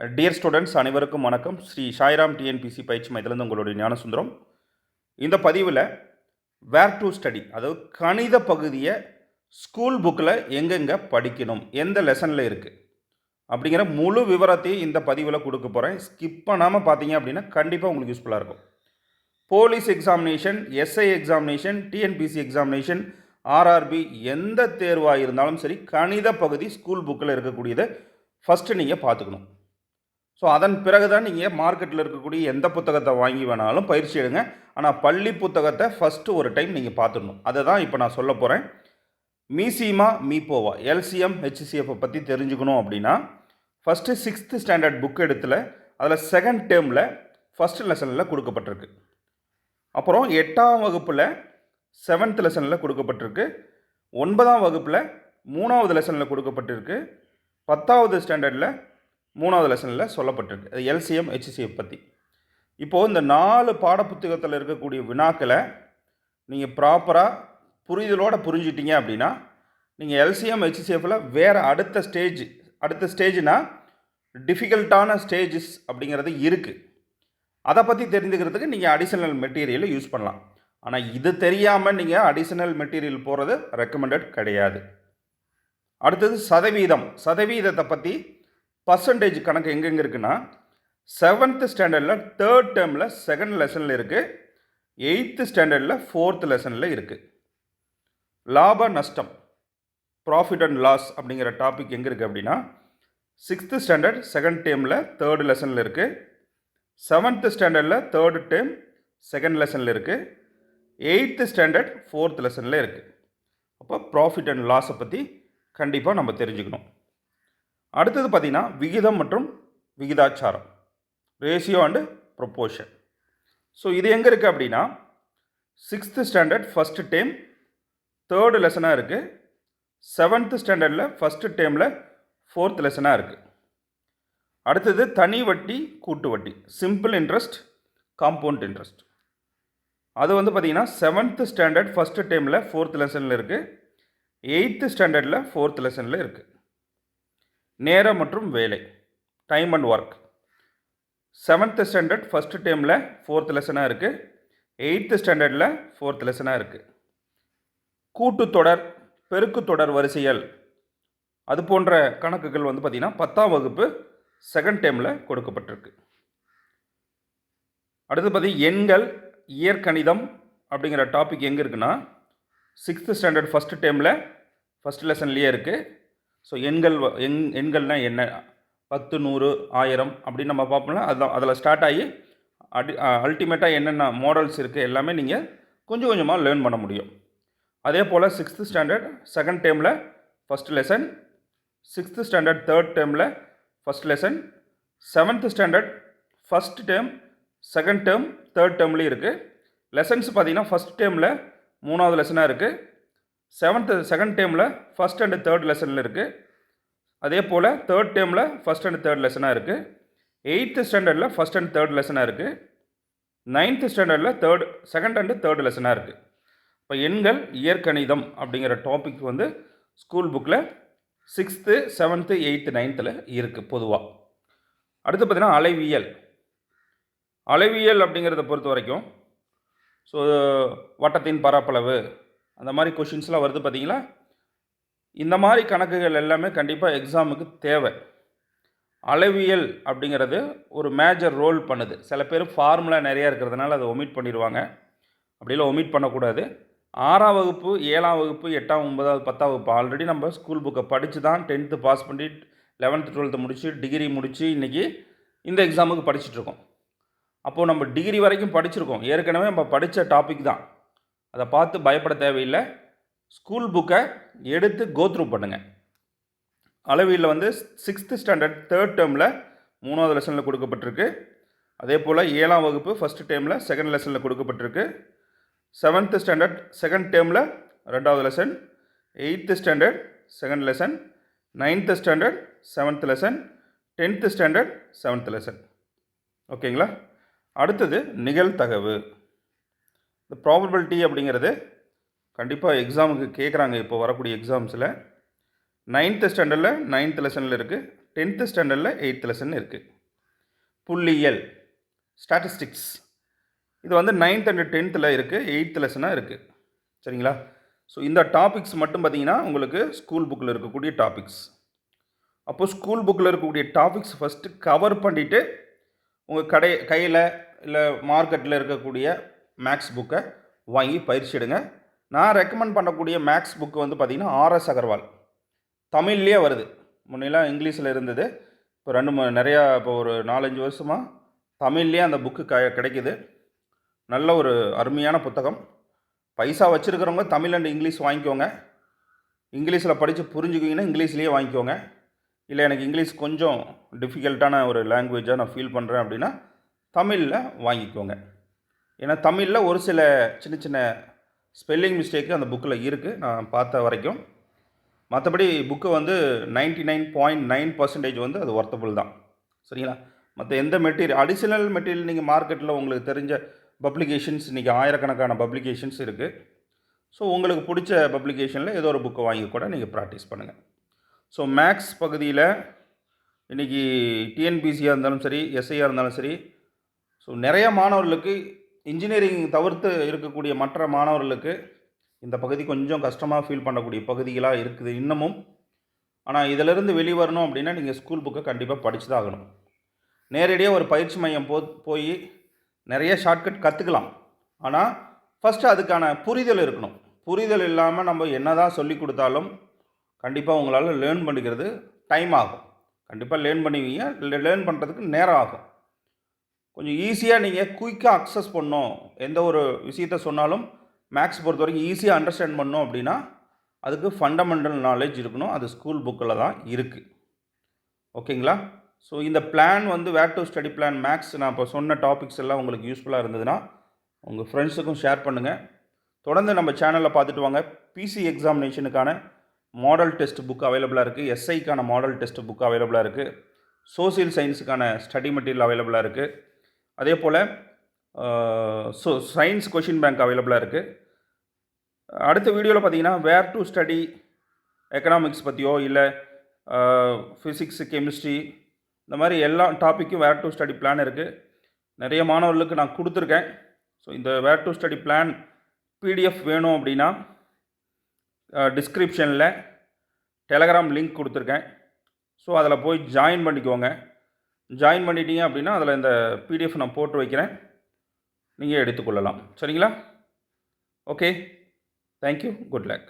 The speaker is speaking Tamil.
டியர் ஸ்டூடெண்ட்ஸ் அனைவருக்கும் வணக்கம். ஸ்ரீ சாய்ராம் டிஎன்பிசி பயிற்சி மையத்திலிருந்து உங்களுடைய ஞானசுந்தரம் இந்த பதிவில் வேர் டு ஸ்டடி அதாவது கணித பகுதியை ஸ்கூல் புக்கில் எங்கெங்கே படிக்கணும் எந்த லெசனில் இருக்குது அப்படிங்கிற முழு விவரத்தையும் இந்த பதிவில் கொடுக்க போகிறேன் ஸ்கிப் பண்ணாமல் பார்த்தீங்க அப்படின்னா கண்டிப்பாக உங்களுக்கு யூஸ்ஃபுல்லாக இருக்கும். Police examination SI examination TNPSC examination RRB எந்த தேர்வாக இருந்தாலும் சரி கணித பகுதி ஸ்கூல் புக்கில் இருக்கக்கூடியதை ஃபஸ்ட்டு நீங்கள் பார்த்துக்கணும். ஸோ அதன் பிறகு தான் நீங்கள் மார்க்கெட்டில் இருக்கக்கூடிய எந்த புத்தகத்தை வாங்கி வேணாலும் பயிற்சி எடுங்க. ஆனால் பள்ளி புத்தகத்தை ஃபஸ்ட்டு ஒரு டைம் நீங்கள் பார்த்துடணும். அதை தான் இப்போ நான் சொல்ல போகிறேன் மீசிமா மீப்போவா எல்சிஎம் ஹெச்சிசிஎஃப்பை பற்றி தெரிஞ்சுக்கணும் அப்படின்னா ஃபஸ்ட்டு சிக்ஸ்த்து ஸ்டாண்டர்ட் புக் எடுத்துல அதில் செகண்ட் டேர்மில் ஃபஸ்ட் லெசனில் கொடுக்கப்பட்டிருக்கு. அப்புறம் எட்டாம் வகுப்பில் செவன்த் லெசனில் கொடுக்கப்பட்டிருக்கு. ஒன்பதாம் வகுப்பில் மூணாவது லெசனில் கொடுக்கப்பட்டிருக்கு. பத்தாவது ஸ்டாண்டர்டில் மூணாவது லெசனில் சொல்லப்பட்டிருக்கு. அது எல்சிஎம் ஹெச்சிசிஎஃப் பற்றி இப்போது இந்த நாலு பாடப்புத்தகத்தில் இருக்கக்கூடிய வினாக்களை நீங்கள் ப்ராப்பராக புரிதலோடு புரிஞ்சிட்டீங்க அப்படின்னா நீங்கள் எல்சிஎம் ஹெச்சிசிஎஃப்பில் வேறு அடுத்த ஸ்டேஜ் அடுத்த ஸ்டேஜ்னால் டிஃபிகல்ட்டான ஸ்டேஜஸ் அப்படிங்கிறது இருக்குது அதை பற்றி தெரிஞ்சுக்கிறதுக்கு நீங்கள் அடிஷனல் மெட்டீரியலை யூஸ் பண்ணலாம். ஆனால் இது தெரியாமல் நீங்கள் அடிஷனல் மெட்டீரியல் போகிறது ரெக்கமெண்டட் கிடையாது. அடுத்தது சதவீதம். சதவீதத்தை பற்றி பர்சன்டேஜ் கணக்கு எங்கெங்கே இருக்குன்னா செவன்த்து ஸ்டாண்டர்டில் தேர்ட் டேர்மில் செகண்ட் லெசனில் இருக்குது எயித்து ஸ்டாண்டர்டில் ஃபோர்த் லெசனில் இருக்குது லாப நஷ்டம் ப்ராஃபிட் அண்ட் லாஸ் அப்படிங்கிற டாபிக் எங்கே இருக்குது அப்படின்னா சிக்ஸ்த்து ஸ்டாண்டர்ட் செகண்ட் டேர்மில் தேர்டு லெசனில் இருக்குது செவன்த்து ஸ்டாண்டர்டில் தேர்டு டேர்ம் செகண்ட் லெசனில் இருக்குது எயித்து ஸ்டாண்டர்ட் ஃபோர்த் லெசனில் இருக்குது அப்போ ப்ராஃபிட் அண்ட் லாஸை பற்றி கண்டிப்பாக நம்ம தெரிஞ்சுக்கணும். அடுத்தது பார்த்திங்கன்னா விகிதம் மற்றும் விகிதாச்சாரம். ரேஷியோ அண்டு ப்ரொப்போர்ஷன் ஸோ இது எங்கே இருக்குது அப்படின்னா sixth standard first term third லெசனாக இருக்குது செவன்த்து ஸ்டாண்டர்டில் ஃபஸ்ட்டு டேமில் ஃபோர்த் லெசனாக இருக்குது அடுத்தது தனி வட்டி கூட்டு வட்டி. சிம்பிள் இன்ட்ரெஸ்ட் காம்பவுண்ட் இன்ட்ரெஸ்ட் அது வந்து பார்த்திங்கன்னா செவன்த்து ஸ்டாண்டர்ட் ஃபஸ்ட்டு டேமில் ஃபோர்த் லெசனில் இருக்குது எயித்து ஸ்டாண்டர்டில் ஃபோர்த் லெசனில் இருக்குது நேரம் மற்றும் வேலை. Time and work seventh standard first டேமில் ஃபோர்த் லெசனாக இருக்குது எயித்து ஸ்டாண்டர்டில் ஃபோர்த் லெசனாக இருக்குது கூட்டுத்தொடர் பெருக்கு தொடர் வரிசைகள் அது போன்ற கணக்குகள் வந்து பார்த்திங்கன்னா பத்தாம் வகுப்பு செகண்ட் டேமில் கொடுக்கப்பட்டிருக்கு. அடுத்து பார்த்திங்கன்னா எண்கள் இயற்கணிதம் அப்படிங்கிற டாபிக் எங்கே இருக்குன்னா சிக்ஸ்த்து ஸ்டாண்டர்ட் ஃபஸ்ட்டு டேமில் ஃபஸ்ட் லெசன்லேயே இருக்குது ஸோ எண்கள் வ- எண் எண்கள்னால் என்ன? பத்து நூறு ஆயிரம் அப்படின்னு நம்ம பார்ப்போம்ல அதுதான் அதில் ஸ்டார்ட் ஆகி அடி அல்டிமேட்டாக என்னென்ன மாடல்ஸ் இருக்குது எல்லாமே நீங்கள் கொஞ்சம் கொஞ்சமாக லேர்ன் பண்ண முடியும். அதே போல் சிக்ஸ்த்து ஸ்டாண்டர்ட் செகண்ட் டேமில் first lesson sixth standard third டேமில் first lesson seventh standard first term second term third டேர்ம்லேயும் இருக்குது லெசன்ஸ் பார்த்திங்கன்னா ஃபஸ்ட் டேமில் மூணாவது லெசனாக இருக்குது செவன்த்து செகண்ட் டேமில் ஃபஸ்ட் அண்டு தேர்ட் லெசனில் இருக்குது அதே போல் தேர்ட் டேமில் ஃபஸ்ட் அண்ட் தேர்ட் லெசனாக இருக்குது எயித்து ஸ்டாண்டர்டில் ஃபஸ்ட் அண்ட் தேர்ட் லெசனாக இருக்குது நைன்த்து ஸ்டாண்டர்டில் தேர்ட் செகண்ட் அண்டு தேர்ட் லெசனாக இருக்குது இப்போ எண்கள் இயற்கணிதம் அப்படிங்கிற டாபிக் வந்து ஸ்கூல் புக்கில் சிக்ஸ்த்து செவன்த்து எயித்து நைன்த்தில் இருக்குது பொதுவாக அடுத்து பார்த்தீங்கன்னா அலைவியல். அலைவியல் அப்படிங்கிறத பொறுத்த வரைக்கும் ஸோ வட்டத்தின் பரப்பளவு அந்த மாதிரி கொஷின்ஸ்லாம் வருது பார்த்தீங்களா இந்த மாதிரி கணக்குகள் எல்லாமே கண்டிப்பாக எக்ஸாமுக்கு தேவை. அளவியல் அப்படிங்கிறது ஒரு மேஜர் ரோல் பண்ணுது. சில பேர் ஃபார்முலா நிறையா இருக்கிறதுனால அதை ஒமிட் பண்ணிடுவாங்க. அப்படிலாம் ஒமிட் பண்ணக்கூடாது. ஆறாம் வகுப்பு ஏழாம் வகுப்பு எட்டாம் ஒன்பதாவது பத்தாம் வகுப்பு ஆல்ரெடி நம்ம ஸ்கூல் புக்கை படித்து தான் டென்த்து பாஸ் பண்ணி லெவன்த்து டுவெல்த்து முடித்து டிகிரி முடித்து இன்றைக்கி இந்த எக்ஸாமுக்கு படிச்சுட்ருக்கோம் அப்போது நம்ம டிகிரி வரைக்கும் படிச்சிருக்கோம். ஏற்கனவே நம்ம படித்த டாபிக் தான். அதை பார்த்து பயப்பட தேவையில்லை. ஸ்கூல் புக்கை எடுத்து கோத்ரூ பண்ணுங்கள் அளவியில் வந்து சிக்ஸ்த்து ஸ்டாண்டர்ட் தேர்ட் டேர்மில் மூணாவது லெசனில் கொடுக்கப்பட்டிருக்கு. அதே போல் ஏழாம் வகுப்பு ஃபஸ்ட்டு டேர்மில் செகண்ட் லெசனில் கொடுக்கப்பட்டிருக்கு. செவன்த்து ஸ்டாண்டர்ட் செகண்ட் டேர்மில் ரெண்டாவது lesson eighth standard second lesson ninth standard seventh lesson tenth standard seventh lesson ஓகேங்களா அடுத்தது நிகழ்தகவு. இந்த ப்ராபபிலிட்டி அப்படிங்கிறது கண்டிப்பாக எக்ஸாமுக்கு கேட்குறாங்க இப்போ வரக்கூடிய எக்ஸாம்ஸில் நைன்த்து ஸ்டாண்டர்டில் நைன்த் லெசனில் இருக்குது டென்த்து ஸ்டாண்டர்டில் எயித்து லெசன் இருக்குது புள்ளியியல் ஸ்டாட்டிஸ்டிக்ஸ் இது வந்து நைன்த் அண்ட் டென்த்தில் இருக்குது எயித்து லெசனாக இருக்குது சரிங்களா? ஸோ இந்த டாபிக்ஸ் மட்டும் பார்த்தீங்கன்னா உங்களுக்கு ஸ்கூல் புக்கில் இருக்கக்கூடிய டாபிக்ஸ் அப்போது ஸ்கூல் புக்கில் இருக்கக்கூடிய டாபிக்ஸ் ஃபஸ்ட்டு கவர் பண்ணிவிட்டு உங்கள் கடை கையில் இல்லை மார்க்கெட்டில் இருக்கக்கூடிய மேக்ஸ் புக்கை வாங்கி பயிற்சிடுங்க நான் ரெக்கமெண்ட் பண்ணக்கூடிய மேக்ஸ் புக்கு வந்து பார்த்திங்கன்னா ஆர்எஸ் அகர்வால். தமிழ்லேயே வருது. முன்னெல்லாம் இங்கிலீஷில் இருந்தது. இப்போ ரெண்டு மூணு நிறையா இப்போ ஒரு நாலஞ்சு வருஷமாக தமிழ்லேயே அந்த புக்கு க கிடைக்கிது. நல்ல ஒரு அருமையான புத்தகம். பைசா வச்சுருக்கிறவங்க தமிழ் அண்ட் இங்கிலீஷ் வாங்கிக்கோங்க. இங்கிலீஷில் படித்து புரிஞ்சுக்கிங்கன்னா இங்கிலீஷ்லேயே வாங்கிக்கோங்க. இல்லை எனக்கு இங்கிலீஷ் கொஞ்சம் டிஃபிகல்ட்டான ஒரு லாங்குவேஜாக நான் ஃபீல் பண்ணுறேன் அப்படின்னா தமிழில் வாங்கிக்கோங்க. ஏன்னா தமிழில் ஒரு சில சின்ன சின்ன ஸ்பெல்லிங் மிஸ்டேக்கு அந்த புக்கில் இருக்குது நான் பார்த்த வரைக்கும். மற்றபடி புக்கு வந்து ninety nine point nine percentage வந்து அது ஒர்த்தபுள் தான். சரிங்களா? மற்ற எந்த மெட்டீரியல் அடிஷ்னல் மெட்டீரியல் நீங்கள் மார்க்கெட்டில் உங்களுக்கு தெரிஞ்ச பப்ளிகேஷன்ஸ் இன்றைக்கி ஆயிரக்கணக்கான பப்ளிகேஷன்ஸ் இருக்குது ஸோ உங்களுக்கு பிடிச்ச பப்ளிகேஷனில் ஏதோ ஒரு புக்கை வாங்கி கூட நீங்கள் ப்ராக்டிஸ் பண்ணுங்கள் ஸோ மேக்ஸ் பகுதியில் இன்றைக்கி டிஎன்பிசியாக இருந்தாலும் சரி எஸ்ஐயாக இருந்தாலும் சரி ஸோ நிறைய மாணவர்களுக்கு இன்ஜினியரிங் தவிர்த்து இருக்கக்கூடிய மற்ற மாணவர்களுக்கு இந்த பகுதி கொஞ்சம் கஷ்டமாக ஃபீல் பண்ணக்கூடிய பகுதிகளாக இருக்குது இன்னமும். ஆனால் இதிலிருந்து வெளிவரணும் அப்படின்னா நீங்கள் ஸ்கூல் புக்கை கண்டிப்பாக படித்து தான் ஆகணும். நேரடியாக ஒரு பயிற்சி மையம் போ போய் நிறைய ஷார்ட்கட் கற்றுக்கலாம் ஆனால் ஃபஸ்ட்டு அதுக்கான புரிதல் இருக்கணும். புரிதல் இல்லாமல் நம்ம என்ன தான் சொல்லி கொடுத்தாலும் கண்டிப்பாக உங்களால் லேர்ன் பண்ணிக்கிறது டைம் ஆகும். கண்டிப்பாக லேர்ன் பண்ணுவீங்க லேர்ன் பண்ணுறதுக்கு நேரம் ஆகும். கொஞ்சம் ஈஸியாக நீங்கள் குயிக்காக அக்சஸ் பண்ணோம் எந்த ஒரு விஷயத்த சொன்னாலும் மேக்ஸ் பொறுத்த வரைக்கும் ஈஸியாக அண்டர்ஸ்டாண்ட் பண்ணோம் அப்படின்னா அதுக்கு ஃபண்டமெண்டல் நாலேஜ் இருக்கணும். அது ஸ்கூல் புக்கில் தான் இருக்குது ஓகேங்களா? ஸோ இந்த பிளான் வந்து where to study plan makes நான் இப்போ சொன்ன டாபிக்ஸ் எல்லாம் உங்களுக்கு யூஸ்ஃபுல்லாக இருந்ததுன்னா உங்கள் ஃப்ரெண்ட்ஸுக்கும் ஷேர் பண்ணுங்கள் தொடர்ந்து நம்ம சேனலில் பார்த்துட்டு வாங்க. பிசி எக்ஸாமினேஷனுக்கான மாடல் டெஸ்ட் புக் அவைலபிளாக இருக்குது எஸ்ஐக்கான மாடல் டெஸ்ட் புக் அவைலபிளாக இருக்குது சோசியல் சயின்ஸுக்கான ஸ்டடி மெட்டீரியல் அவைலபிளாக இருக்குது அதே போல் ஸோ சயின்ஸ் கொஷின் பேங்க் அவைலபிளாக இருக்குது அடுத்த வீடியோவில் பார்த்தீங்கன்னா வேர் டு ஸ்டடி எக்கனாமிக்ஸ் பற்றியோ இல்லை ஃபிசிக்ஸ் கெமிஸ்ட்ரி இந்த மாதிரி எல்லா டாப்பிக்கும் வேர் டு ஸ்டடி பிளான் இருக்குது நிறைய மாணவர்களுக்கு நான் கொடுத்துருக்கேன். ஸோ இந்த where to study plan PDF வேணும் அப்படின்னா டிஸ்கிரிப்ஷனில் டெலகிராம் லிங்க் கொடுத்துருக்கேன். ஸோ அதில் போய் ஜாயின் பண்ணிக்கோங்க. ஜாயின் பண்ணிட்டீங்க அப்படின்னா அதில் இந்த பிடிஎஃப் நான் போட்டு வைக்கிறேன். நீங்கள் எடுத்துக்கொள்ளலாம் சரிங்களா? Okay thank you good luck